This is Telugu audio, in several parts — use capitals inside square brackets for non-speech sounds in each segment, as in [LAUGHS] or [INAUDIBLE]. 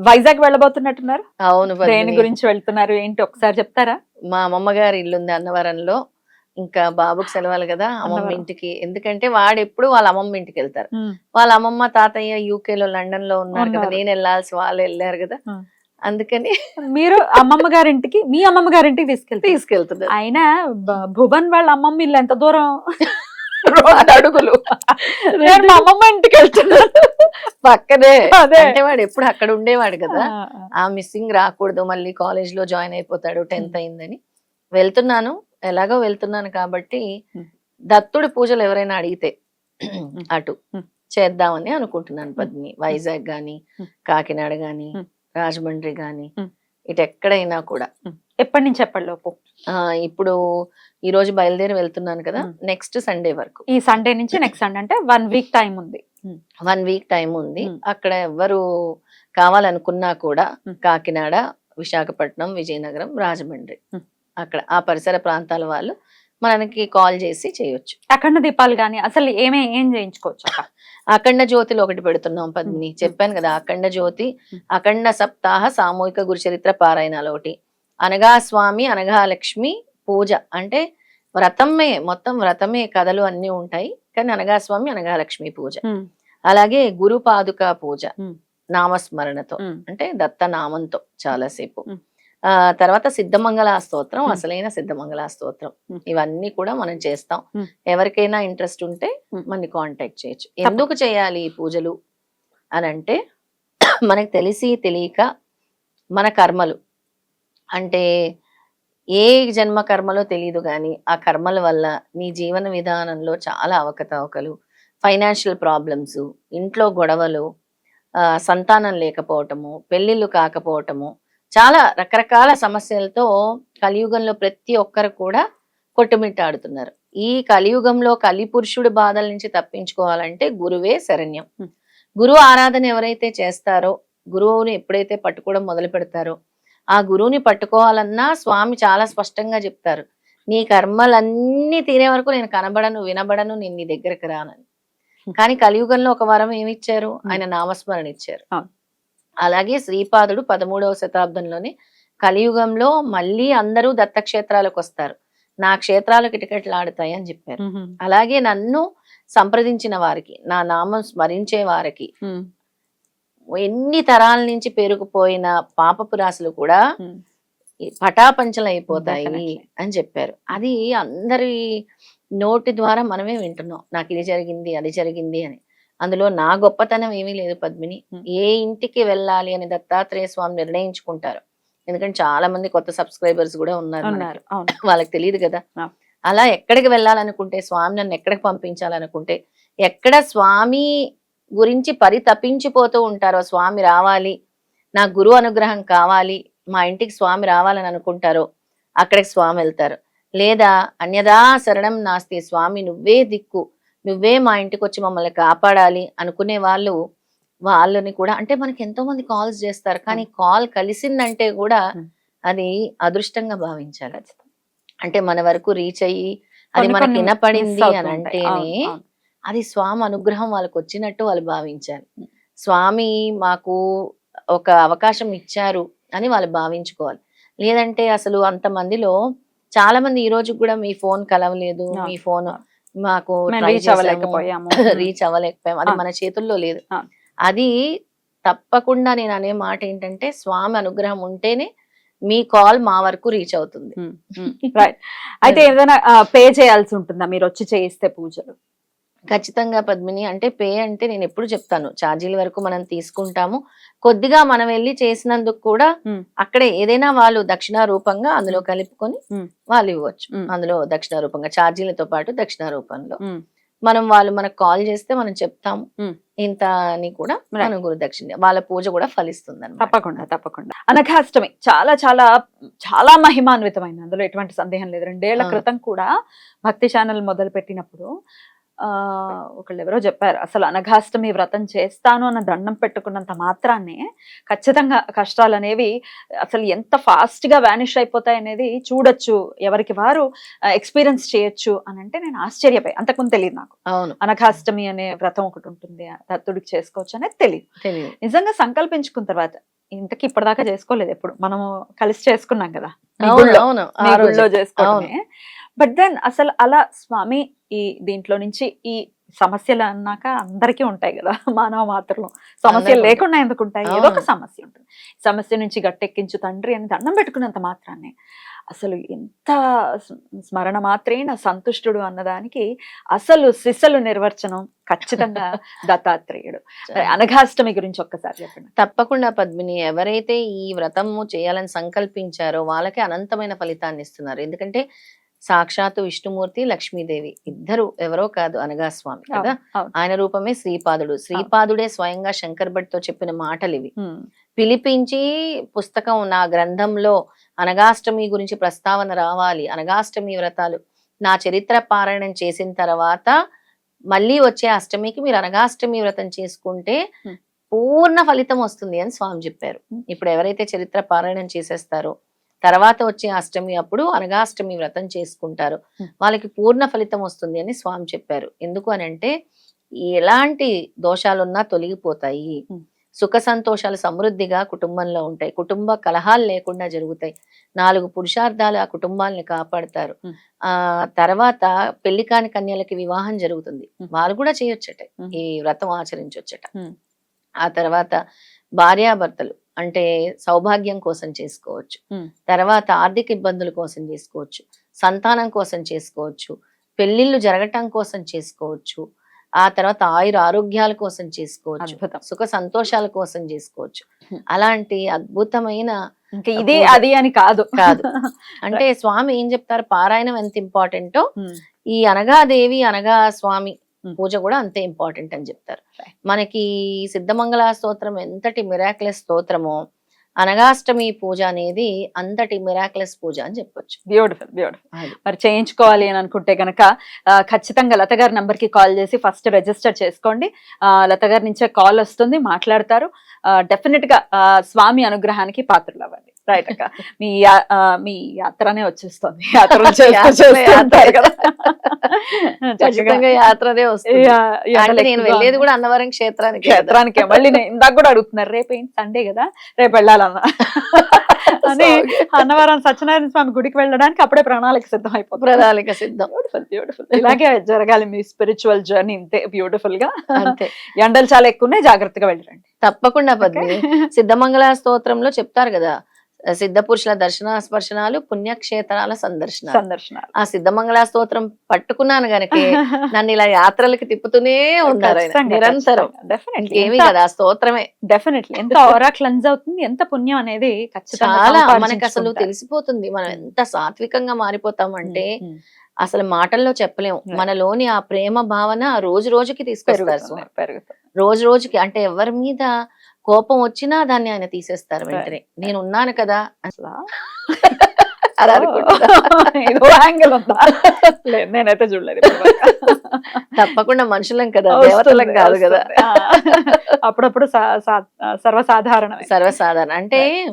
వైజాగ్ వెళ్ళబోతున్నట్టున్నారు? అవును దేని. గురించి వెళ్తున్నారు? ఏంటి? ఒకసారి చెప్తారా? మా అమ్మమ్మ గారి ఇల్లు ఉంది అన్నవరంలో. ఇంకా బాబుకి సెలవులు కదా అమ్మమ్మ. ఇంటికి. ఎందుకంటే వాడు ఎప్పుడు వాళ్ళ అమ్మమ్మ ఇంటికి వెళ్తారు. వాళ్ళ అమ్మమ్మ తాతయ్య యూకే లో లండన్లో ఉన్నారు. కదా. నేను వెళ్ళాల్సి వాళ్ళు వెళ్ళారు కదా. అందుకని మీరు అమ్మమ్మ గారింటికి మీ అమ్మమ్మ గారింటికి తీసుకెళ్తారు. తీసుకెళ్తున్నారు. అయినా భువన్ వాళ్ళ అమ్మమ్మ ఇల్లు ఎంత దూరం? రెండు అడుగులు నేను మా అమ్మమ్మ ఇంటికి వెళ్తున్నాను పక్కనే. అంటే వాడు ఎప్పుడు అక్కడ ఉండేవాడు కదా ఆ, మిస్సింగ్ రాకూడదు మళ్ళీ కాలేజ్లో జాయిన్ అయిపోతాడు టెన్త్ అయిందని వెళ్తున్నాను ఎలాగో వెళ్తున్నాను కాబట్టి. దత్తుడి పూజలు ఎవరైనా అడిగితే అటు. చేద్దామని అనుకుంటున్నాను పద్మిని వైజాగ్ గాని. కాకినాడ గాని. రాజమండ్రి గాని. ఇటు ఎక్కడైనా కూడా ఎప్పటి నుంచి ఎప్పటి లోపు ఆ ఇప్పుడు ఈ రోజు బయలుదేరి వెళ్తున్నాను కదా. నెక్స్ట్ సండే వరకు ఈ సండే నుంచి నెక్స్ట్ సండే అంటే వన్ వీక్ టైం ఉంది వన్ వీక్ టైం ఉంది. అక్కడ ఎవ్వరు కావాలనుకున్నా కూడా. కాకినాడ విశాఖపట్నం విజయనగరం రాజమండ్రి. అక్కడ ఆ పరిసర ప్రాంతాల వాళ్ళు మనకి కాల్ చేసి చేయొచ్చు అఖండ దీపాలు గాని అసలు ఏమే ఏం చేయించుకోవచ్చు [LAUGHS] అఖండ జ్యోతిలో ఒకటి పెడుతున్నాం పద్మిని. చెప్పాను కదా అఖండ జ్యోతి. అఖండ సప్తాహ సామూహిక గురుచరిత్ర పారాయణాలు ఒకటి అనగా స్వామి అనగా లక్ష్మి పూజ అంటే వ్రతమే మొత్తం వ్రతమే కథలు అన్ని ఉంటాయి కానీ అనగా స్వామి అనగా లక్ష్మి పూజ అలాగే గురు పాదుక పూజ. నామస్మరణతో అంటే దత్త నామంతో చాలాసేపు. ఆ తర్వాత సిద్ధమంగళ స్తోత్రం. అసలైన సిద్ధమంగళ స్తోత్రం. ఇవన్నీ కూడా మనం చేస్తాం. ఎవరికైనా ఇంట్రెస్ట్ ఉంటే. మనని కాంటాక్ట్ చేయొచ్చు ఎందుకు చేయాలి ఈ పూజలు అని అంటే మనకు తెలిసి తెలియక మన కర్మలు అంటే ఏ జన్మ కర్మలో తెలియదు కానీ ఆ కర్మల వల్ల నీ జీవన విధానంలో చాలా అవకతవకలు ఫైనాన్షియల్ ప్రాబ్లమ్స్ ఇంట్లో గొడవలు సంతానం లేకపోవటము పెళ్ళిళ్ళు కాకపోవటము చాలా రకరకాల సమస్యలతో కలియుగంలో ప్రతి ఒక్కరు కూడా కొట్టుమిట్టాడుతున్నారు ఈ కలియుగంలో కలిపురుషుడి బాధల నుంచి తప్పించుకోవాలంటే గురువే శరణ్యం. గురువు ఆరాధన ఎవరైతే చేస్తారో గురువుని ఎప్పుడైతే పట్టుకోవడం మొదలు పెడతారో ఆ గురువుని పట్టుకోవాలన్నా స్వామి చాలా స్పష్టంగా చెప్తారు. నీ కర్మలన్నీ తీరే వరకు నేను కనబడను వినబడను నేను నీ దగ్గరికి రానని. కానీ కలియుగంలో ఒక వరం ఏమి ఇచ్చారు ఆయన నామస్మరణ ఇచ్చారు. అలాగే శ్రీపాదుడు పదమూడవ శతాబ్దంలోనే కలియుగంలో మళ్ళీ అందరూ దత్తక్షేత్రాలకు వస్తారు. నా క్షేత్రాలకు టికెట్లు అని చెప్పారు. అలాగే నన్ను సంప్రదించిన వారికి నా నామం స్మరించే వారికి ఎన్ని తరాల నుంచి పేరుకుపోయిన పాపపు రాశులు కూడా పటాపంచలు అయిపోతాయి. అని చెప్పారు. అది అందరి నోటి ద్వారా మనమే వింటున్నాం. నాకు ఇది జరిగింది అది జరిగింది అని. అందులో నా గొప్పతనం ఏమీ లేదు పద్మిని. ఏ ఇంటికి వెళ్ళాలి అని దత్తాత్రేయ స్వామి నిర్ణయించుకుంటారు. ఎందుకంటే చాలా మంది కొత్త సబ్స్క్రైబర్స్ కూడా ఉన్నారు వాళ్ళకి తెలియదు కదా. అలా ఎక్కడికి వెళ్ళాలనుకుంటే స్వామి నన్ను ఎక్కడికి పంపించాలనుకుంటే ఎక్కడ స్వామి గురించి పరితపించిపోతూ ఉంటారో స్వామి రావాలి నా గురువు అనుగ్రహం కావాలి మా ఇంటికి స్వామి రావాలని అనుకుంటారో అక్కడికి స్వామి వెళ్తారు లేదా అన్యదా శరణం నాస్తి స్వామి నువ్వే దిక్కు నువ్వే మా ఇంటికి వచ్చి మమ్మల్ని కాపాడాలి అనుకునే వాళ్ళు వాళ్ళని కూడా అంటే మనకి ఎంతో మంది కాల్స్ చేస్తారు కానీ కాల్ కలిసిందంటే కూడా. అది అదృష్టంగా భావించాలి. అంటే మన వరకు రీచ్ అయ్యి అది మనకి వినపడింది అని. అంటేనే. అది స్వామి అనుగ్రహం వాళ్ళకి వచ్చినట్టు వాళ్ళు భావించాలి Hmm. స్వామి మాకు ఒక అవకాశం ఇచ్చారు అని వాళ్ళు భావించుకోవాలి లేదంటే అసలు అంతమందిలో చాలా మంది ఈ రోజు కూడా మీ ఫోన్ కలవలేదు. మీ ఫోన్ మాకు రీచ్ అవ్వలేకపోయాము [LAUGHS] రీచ్ అవ్వలేకపోయాం అది. మన చేతుల్లో లేదు. అది తప్పకుండా నేను అనే మాట ఏంటంటే స్వామి అనుగ్రహం ఉంటేనే మీ కాల్ మా వరకు రీచ్ అవుతుంది రైట్ అయితే [LAUGHS] ఏదైనా పే చేయాల్సి ఉంటుందా మీరు వచ్చి చేయిస్తే పూజలు ఖచ్చితంగా పద్మిని అంటే పే అంటే నేను ఎప్పుడు చెప్తాను ఛార్జీల వరకు మనం తీసుకుంటాము కొద్దిగా మనం వెళ్ళి చేసినందుకు కూడా. అక్కడే ఏదైనా వాళ్ళు దక్షిణ రూపంగా అందులో కలుపుకొని. వాళ్ళు ఇవ్వచ్చు. అందులో దక్షిణ రూపంగా ఛార్జీలతో పాటు దక్షిణ రూపంలో మనం వాళ్ళు మనకు కాల్ చేస్తే మనం చెప్తాం Hmm. ఇంత అని కూడా. మనం గురుదక్షిణ వాళ్ళ పూజ కూడా ఫలిస్తుంది. తప్పకుండా తప్పకుండా అనఘాష్టమి చాలా చాలా చాలా మహిమాన్వితమైంది అందులో ఎటువంటి సందేహం లేదు రెండేళ్ళ. క్రితం కూడా భక్తి ఛానల్ మొదలు పెట్టినప్పుడు ఒకళ్ళు ఎవరో చెప్పారు అసలు అనఘాష్టమి వ్రతం చేస్తాను అన్న దండం పెట్టుకున్నంత మాత్రాన్నే ఖచ్చితంగా కష్టాలు అనేవి అసలు ఎంత ఫాస్ట్గా వానిష్ అయిపోతాయి అనేది చూడొచ్చు. ఎవరికి వారు ఎక్స్పీరియన్స్ చేయొచ్చు అని అంటే నేను ఆశ్చర్యపోయి. అంతకుముందు తెలియదు నాకు. అవును. అనఘాష్టమి అనే వ్రతం ఒకటి ఉంటుంది దత్తుడికి చేసుకోవచ్చు అనేది తెలియదు నిజంగా సంకల్పించుకున్న తర్వాత ఇంతకి ఇప్పటిదాకా చేసుకోలేదు ఎప్పుడు. మనము కలిసి చేసుకున్నాం కదా. చేసుకోవడమే బట్ దెన్ అసలు అలా స్వామి ఈ దీంట్లో నుంచి ఈ సమస్యలు అన్నాక అందరికీ ఉంటాయి కదా మానవ మాత్రలు. సమస్యలు లేకుండా ఎందుకు ఉంటాయి? ఏదో ఒక. సమస్య ఉంటుంది. సమస్య నుంచి గట్టెక్కించు తండ్రి అని దండం పెట్టుకున్నంత మాత్రాన్ని. అసలు ఎంత స్మ- స్మరణ మాత్రేన సంతుష్టుడు అన్నదానికి అసలు సిసలు నిర్వచనం ఖచ్చితంగా [LAUGHS] దత్తాత్రేయుడు. అనఘాష్టమి గురించి ఒక్కసారి చెప్పండి. తప్పకుండా పద్మిని. ఎవరైతే ఈ వ్రతము చేయాలని సంకల్పించారో వాళ్ళకి అనంతమైన ఫలితాన్ని ఇస్తున్నారు. ఎందుకంటే సాక్షాత్తు విష్ణుమూర్తి లక్ష్మీదేవి. ఇద్దరు ఎవరో కాదు అనగా స్వామి కదా. ఆయన రూపమే శ్రీపాదుడు. శ్రీపాదుడే స్వయంగా శంకర్ భట్తో చెప్పిన మాటలు ఇవి పిలిపించి పుస్తకం నా గ్రంథంలో అనగాష్టమి గురించి ప్రస్తావన రావాలి. అనగాష్టమి వ్రతాలు నా చరిత్ర పారాయణం చేసిన తర్వాత మళ్ళీ వచ్చే అష్టమికి మీరు అనగాష్టమి వ్రతం చేసుకుంటే. పూర్ణ ఫలితం వస్తుంది అని స్వామి చెప్పారు. ఇప్పుడు ఎవరైతే చరిత్ర పారాయణం చేసేస్తారో తర్వాత వచ్చే అష్టమి అప్పుడు అనగాష్టమి వ్రతం చేసుకుంటారు. వాళ్ళకి పూర్ణ ఫలితం వస్తుంది అని స్వామి చెప్పారు ఎందుకు అని అంటే ఎలాంటి దోషాలున్నా తొలగిపోతాయి. సుఖ సంతోషాలు సమృద్ధిగా కుటుంబంలో ఉంటాయి కుటుంబ కలహాలు లేకుండా జరుగుతాయి నాలుగు పురుషార్థాలు ఆ కుటుంబాలని కాపాడతారు. ఆ తర్వాత పెళ్ళి కాని కన్యలకి వివాహం జరుగుతుంది. వాళ్ళు కూడా చేయొచ్చట. ఈ వ్రతం ఆచరించొచ్చట. ఆ తర్వాత భార్యాభర్తలు అంటే సౌభాగ్యం కోసం చేసుకోవచ్చు. తర్వాత ఆర్థిక ఇబ్బందుల కోసం చేసుకోవచ్చు సంతానం కోసం చేసుకోవచ్చు పెళ్ళిళ్ళు జరగటం కోసం చేసుకోవచ్చు ఆ తర్వాత ఆయుర ఆరోగ్యాల కోసం చేసుకోవచ్చు సుఖ సంతోషాల కోసం చేసుకోవచ్చు. అలాంటి అద్భుతమైన ఇది. అది అని కాదు కాదు. [LAUGHS] అంటే స్వామి ఏం చెప్తారు పారాయణం ఎంత ఇంపార్టెంటో ఈ అనగాదేవి అనగా స్వామి. పూజ కూడా అంతే ఇంపార్టెంట్ అని చెప్తారు. మనకి సిద్ధమంగళ స్తోత్రం ఎంతటి మిరాక్లెస్ స్తోత్రమో అనగాష్టమి పూజ అనేది అంతటి మిరాక్లెస్ పూజ అని చెప్పొచ్చు. Beautiful beautiful. మరి చేయించుకోవాలి అని అనుకుంటే గనక ఆ, ఖచ్చితంగా లత గారి కి కాల్ చేసి ఫస్ట్ రిజిస్టర్ చేసుకోండి. లత గారి నుంచే కాల్ వస్తుంది మాట్లాడతారు. డెఫినెట్గా ఆ, స్వామి అనుగ్రహానికి పాత్రలు అవ్వండి. రైట్ అక్క. మీ మీ యాత్రనే వచ్చేస్తుంది. యాత్ర. [LAUGHS] కదా. ఖచ్చితంగా యాత్రనే వస్తుంది. నేను వెళ్ళేది. కూడా అన్నవరం క్షేత్రానికి క్షేత్రానికే. మళ్ళీ నేను ఇందాక కూడా అడుగుతున్నారు రేపు ఏంటి సండే కదా? రేపు వెళ్ళాలన్నా. [LAUGHS] అని అన్నవరం సత్యనారాయణ స్వామి గుడికి వెళ్ళడానికి అప్పుడే ప్రణాళిక సిద్ధం అయిపోతుంది ప్రణాళిక సిద్ధం. బ్యూటిఫుల్ బ్యూటిఫుల్ ఇలాగే జరగాలి మీ స్పిరిచువల్ జర్నీ ఇంతే బ్యూటిఫుల్గా అంతే. ఎండలు చాలా ఎక్కువ ఉన్నాయి జాగ్రత్తగా వెళ్ళరండి. తప్పకుండా పద్మి సిద్ధమంగళ స్తోత్రంలో చెప్తారు కదా సిద్ధ పురుషుల దర్శన స్పర్శనాలు పుణ్యక్షేత్రాల సందర్శనాలు. సందర్శనాలు. ఆ సిద్ధమంగళ స్తోత్రం పట్టుకున్నాను గనకే [LAUGHS] నన్ను ఇలా యాత్రలకి తిప్పుతూనే ఉన్నారు. నిరంతరం. ఇంకేమీ కదా స్తోత్రమే. డెఫినెట్లీ ఎంత ఓరా క్లెన్స్ అవుతుంది ఎంత పుణ్యం అనేది చాలా మనకు అసలు. తెలిసిపోతుంది. మనం ఎంత సాత్వికంగా మారిపోతామంటే ఉమ్, ఉమ్. అసలు మాటల్లో చెప్పలేము. మనలోని ఆ ప్రేమ భావన రోజు రోజుకి తీసుకొస్తారు. రోజు రోజుకి అంటే ఎవరి మీద కోపం వచ్చినా దాన్ని ఆయన తీసేస్తారు వెంటనే. నేను ఉన్నాను కదా అసలా? [LAUGHS] [LAUGHS] నేనైతే చూడలేదు. తప్పకుండా మనుషులం కదా దేవతలం కాదు కదా. అప్పుడప్పుడు సా- సా- సర్వసాధారణమే. సర్వసాధారణ. అంటే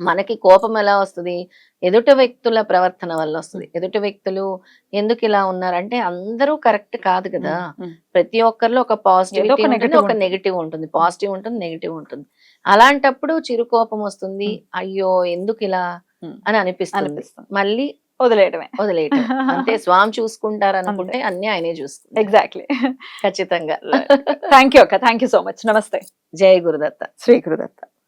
మనకి కోపం ఎలా వస్తుంది? ఎదుటి వ్యక్తుల ప్రవర్తన వల్ల వస్తుంది. ఎదుటి వ్యక్తులు ఎందుకు ఇలా ఉన్నారంటే అందరూ కరెక్ట్ కాదు కదా. ప్రతి ఒక్కరిలో ఒక పాజిటివిటీ ఒక ఉంటుంది ఒక. నెగిటివ్ ఉంటుంది. పాజిటివ్ ఉంటుంది నెగిటివ్ ఉంటుంది. అలాంటప్పుడు చిరు కోపం వస్తుంది. అయ్యో ఎందుకు ఇలా. అని అనిపిస్తుంది. మళ్ళీ వదిలేయడమే వదిలేయటం అంటే స్వామి చూసుకుంటారు అనుకుంటే అన్ని ఆయనే చూసుకుంటారు. ఎగ్జాక్ట్లీ ఖచ్చితంగా. [LAUGHS] థ్యాంక్ యూ అక్క. థ్యాంక్ యూ సో మచ్ నమస్తే. జయ గురుదత్త. శ్రీ గురుదత్త.